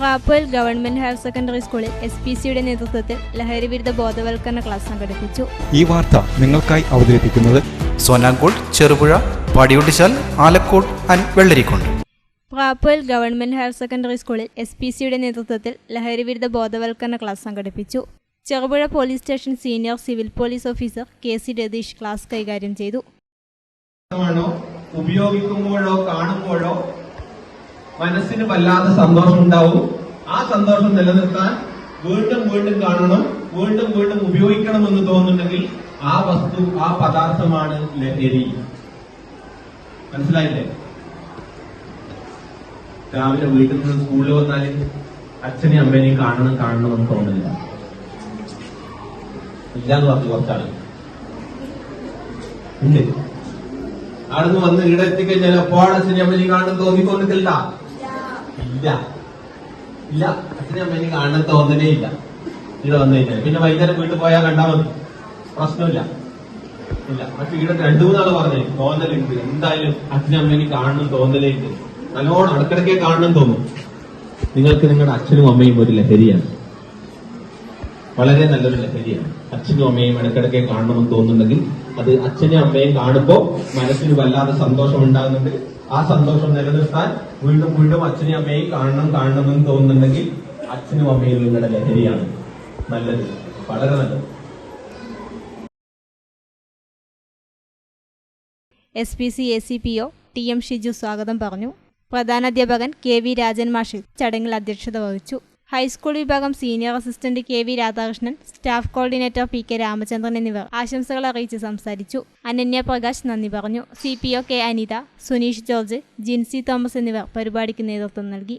റാപ്പോയിൽ government higher secondary സ്കൂളിൽ S P സിയുടെ നേതൃത്വത്തിൽ ലഹരിവിരുദ്ധ ബോധവൽക്കരണ ക്ലാസ് സംഘടിപ്പിച്ചു. ഈ വാർത്ത നിങ്ങൾക്കായി അവതരിപ്പിക്കുന്നത് സോനാങ്കോട് ചെറുപുഴ പടിയുട്ടിച്ചാൽ ആലക്കോട് ആൻഡ് വെള്ളരിക്കുണ്ട്. റാപ്പോയിൽ ഗവൺമെന്റ് ഹയർ സെക്കൻഡറി സ്കൂളിൽ എസ് പി സിയുടെ നേതൃത്വത്തിൽ ലഹരിവിരുദ്ധ ബോധവൽക്കരണ ക്ലാസ് സംഘടിപ്പിച്ചു. Cherupuzha police station senior civil police officer K C Ratheesh class കൈകാര്യം ചെയ്തു. ഉപയോഗിക്കുമ്പോഴോ കാണുമ്പോഴോ മനസ്സിന് വല്ലാത്ത സന്തോഷം ഉണ്ടാവും ആ സന്തോഷം നിലനിർത്താൻ വീണ്ടും വീണ്ടും കാണണം വീണ്ടും വീണ്ടും ഉപയോഗിക്കണമെന്ന് തോന്നുന്നുണ്ടെങ്കിൽ ആ വസ്തു ആ പദാർത്ഥമാണ് ലഹരി. മനസ്സിലായില്ലേ? രാവിലെ വീട്ടിൽ നിന്ന് സ്കൂളിൽ വന്നാൽ അച്ഛനെയും അമ്മേനെയും കാണണം കാണണമെന്ന് തോന്നുന്നില്ല. ഇല്ലാന്ന് പറഞ്ഞു കുറച്ചാണ് ഉണ്ട് നിന്ന് വന്ന് ഇവിടെ എത്തിക്കഴിഞ്ഞാൽ അപ്പോൾ അച്ഛനെ അമ്മനെ കാണാൻ തോന്നിക്കൊണ്ടിട്ടില്ല. ഇല്ല. ഇല്ല. അച്ഛനെ അമ്മനെ കാണാൻ തോന്നലേ ഇല്ല. ഇവിടെ വന്നു കഴിഞ്ഞാൽ പിന്നെ വൈകുന്നേരം വീട്ടിൽ പോയാൽ കണ്ടാ മതി. പ്രശ്നമില്ല. ഇല്ല. പക്ഷെ ഇവിടെ രണ്ടു മൂന്നാൾ പറഞ്ഞേ. തോന്നലുണ്ട്. എന്തായാലും അച്ഛനും അമ്മേനെ കാണണം തോന്നലേ ഇല്ല. നല്ലോണം അടുക്കടക്കേ കാണണം തോന്നും. നിങ്ങൾക്ക് നിങ്ങളുടെ അച്ഛനും അമ്മയും ഒരു ലഹരിയാണ്. വളരെ നല്ലൊരു ലഹരിയാണ്. അച്ഛനും അമ്മയും ഇടയ്ക്കിടയ്ക്ക് കാണണമെന്ന് തോന്നുന്നുണ്ടെങ്കിൽ അത് അച്ഛനും അമ്മയും കാണുമ്പോൾ മനസ്സിന് വല്ലാതെ സന്തോഷം ഉണ്ടാകുന്നുണ്ട്. ആ സന്തോഷം നിലനിർത്താൻ വീണ്ടും വീണ്ടും അച്ഛനും അമ്മയും കാണണം കാണണമെന്ന് തോന്നുന്നുണ്ടെങ്കിൽ അച്ഛനും അമ്മയും നിങ്ങളുടെ ലഹരിയാണ്. നല്ലത്. വളരെ നല്ലത്. S P C A C P O T M Shiju സ്വാഗതം പറഞ്ഞു. പ്രധാനാധ്യാപകൻ കെ വി രാജൻ മാഷി ചടങ്ങിൽ അധ്യക്ഷത വഹിച്ചു. ഹൈസ്കൂൾ വിഭാഗം senior assistant K V Radhakrishnan staff coordinator P K Ramachandran എന്നിവർ ആശംസകൾ അറിയിച്ച് സംസാരിച്ചു. അനന്യ പ്രകാശ് നന്ദി പറഞ്ഞു. C P O K Anitha Suneesh George Jincy Thomas എന്നിവർ പരിപാടിക്ക് നേതൃത്വം നൽകി.